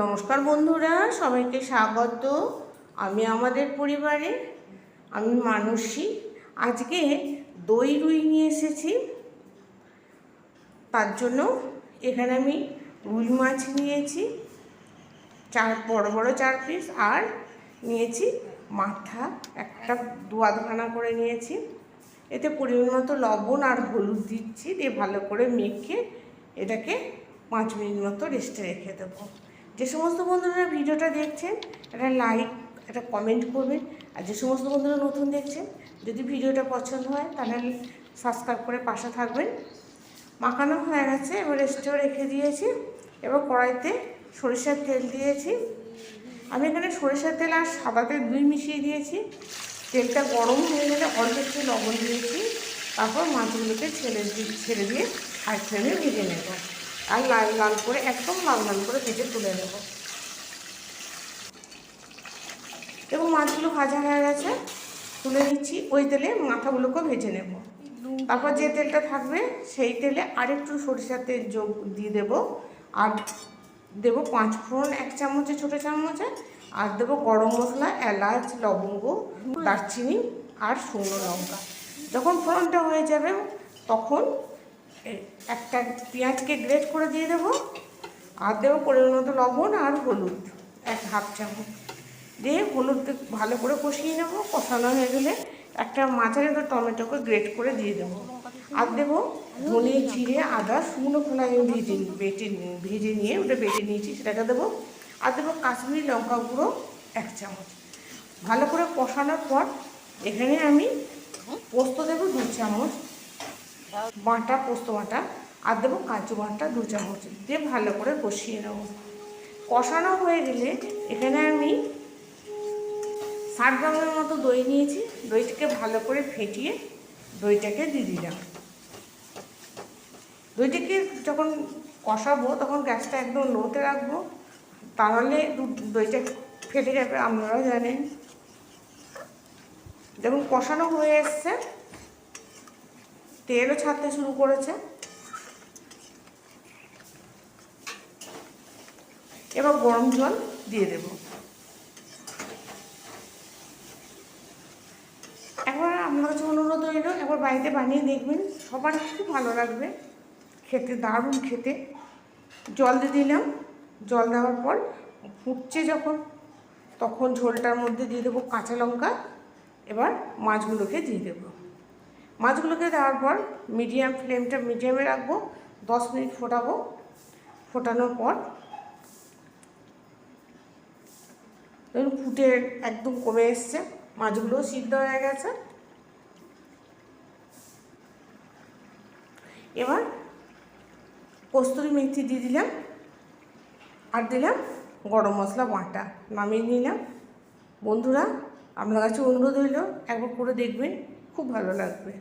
নমস্কার বন্ধুরা, সবাইকে স্বাগত। আমি আমাদের পরিবারে, আমি মানসী। আজকে দই রুই নিয়ে এসেছি। তার জন্য এখানে আমি রুই মাছ নিয়েছি, চার, বড় বড় চার পিস আর নিয়েছি মাথা, একটা দু আধখানা করে নিয়েছি। এতে পরিমাণ মতো লবণ আর হলুদ দিচ্ছি, দিয়ে ভালো করে মেখে এটাকে পাঁচ মিনিট মতো রেস্টে রেখে দেবো। যে সমস্ত বন্ধুরা ভিডিওটা দেখছেন, একটা লাইক একটা কমেন্ট করবেন। আর যে সমস্ত বন্ধুরা নতুন দেখছেন, যদি ভিডিওটা পছন্দ হয়, তাহলে সাবস্ক্রাইব করে পাশে থাকবেন। মাখানো হয়ে গেছে, এবার রেস্টেও রেখে দিয়েছি, এবার কড়াইতে সরিষার তেল দিয়েছি। আমি এখানে সরিষার তেল আর সাদা তেল দুই মিশিয়ে দিয়েছি। তেলটা গরম হয়ে গেলে অল্প একটু লবণ দিয়েছি। তারপর মাছগুলোকে ছেড়ে দিয়ে ছেড়ে দিয়ে হাই ফ্লেমে ভেজে নেব। আর লাল লাল করে, একদম লাল লাল করে ভেজে তুলে নেব। এবং মাছগুলো ভাজা হয়ে গেছে, তুলে নিচ্ছি। ওই তেলে মাথাগুলোকে ভেজে নেব। তারপর যে তেলটা থাকবে, সেই তেলে আরেকটু সরিষার তেল যোগ দিয়ে দেব। আর দেবো পাঁচ ফোড়ন, এক চামচে ছোটো চামচে। আর দেবো গরম মশলা, এলাচ, লবঙ্গ, দারচিনি আর শুকনো লঙ্কা। যখন ফোড়নটা হয়ে যাবে, তখন একটা পেঁয়াজকে গ্রেট করে দিয়ে দেবো, আর দেবো পরিমাণ মতো লবণ আর হলুদ, এক হাফ চামচ। দিয়ে হলুদ ভালো করে কষিয়ে নেব, কষানো হয়ে গেলে একটা মাঝারি একটা টমেটোকে গ্রেট করে দিয়ে দেবো। আর দেবো ধনে জিরে, আদা, শুকনো খোলা আমি ভেজে বেটে ভেজে নিয়ে ওটা বেটে নিয়েছি, সেটাকে দেবো। আর দেবো কাশ্মীরি লঙ্কা গুঁড়ো, এক চামচ। ভালো করে কষানোর পর এখানে আমি পোস্ত দেবো দু চামচ। বাটা, পোস্ত বাটা আর দেবো কাজু বাটা দু চামচ দিয়ে ভালো করে কষিয়ে নেব। কষানো হয়ে গেলে এখানে আমি ষাট গ্রামের মতো দই নিয়েছি। দইটাকে ভালো করে ফেটিয়ে দইটাকে দিয়ে দিলাম। দইটাকে যখন কষাবো, তখন গ্যাসটা একদম লোতে রাখব। তাহলে দইটা ফেটে যাবে, আপনারাও জানেন। যখন কষানো হয়ে এসছে। তেলও ছাড়তে শুরু করেছে। এবার গরম জল দিয়ে দেব। একবার আপনার কাছে অনুরোধ রইল একবার বাড়িতে বানিয়ে দেখবেন সবার খুব ভালো লাগবে। খেতে, দারুণ খেতে। জল দিয়ে দিলাম। জল দেওয়ার পর ফুটছে যখন, তখন ঝোলটার মধ্যে দিয়ে দেবো কাঁচা লঙ্কা। এবার মাছগুলোকে দিয়ে দেবো। মাছগুলোকে দেওয়ার পর মিডিয়াম ফ্লেমটা মিডিয়ামে রাখব, দশ মিনিট ফোটাবো। ফোটানোর পর ফুটে একদম কমে এসছে, মাছগুলো সিদ্ধ হয়ে গেছে। এবার কস্তুরি মেথি দিয়ে দিলাম, আর দিলাম গরম মশলা বাটা, নামিয়ে নিলাম। বন্ধুরা, আপনার কাছে অনুরোধ হইল একবার করে দেখবেন। খুব ভালো লাগবে।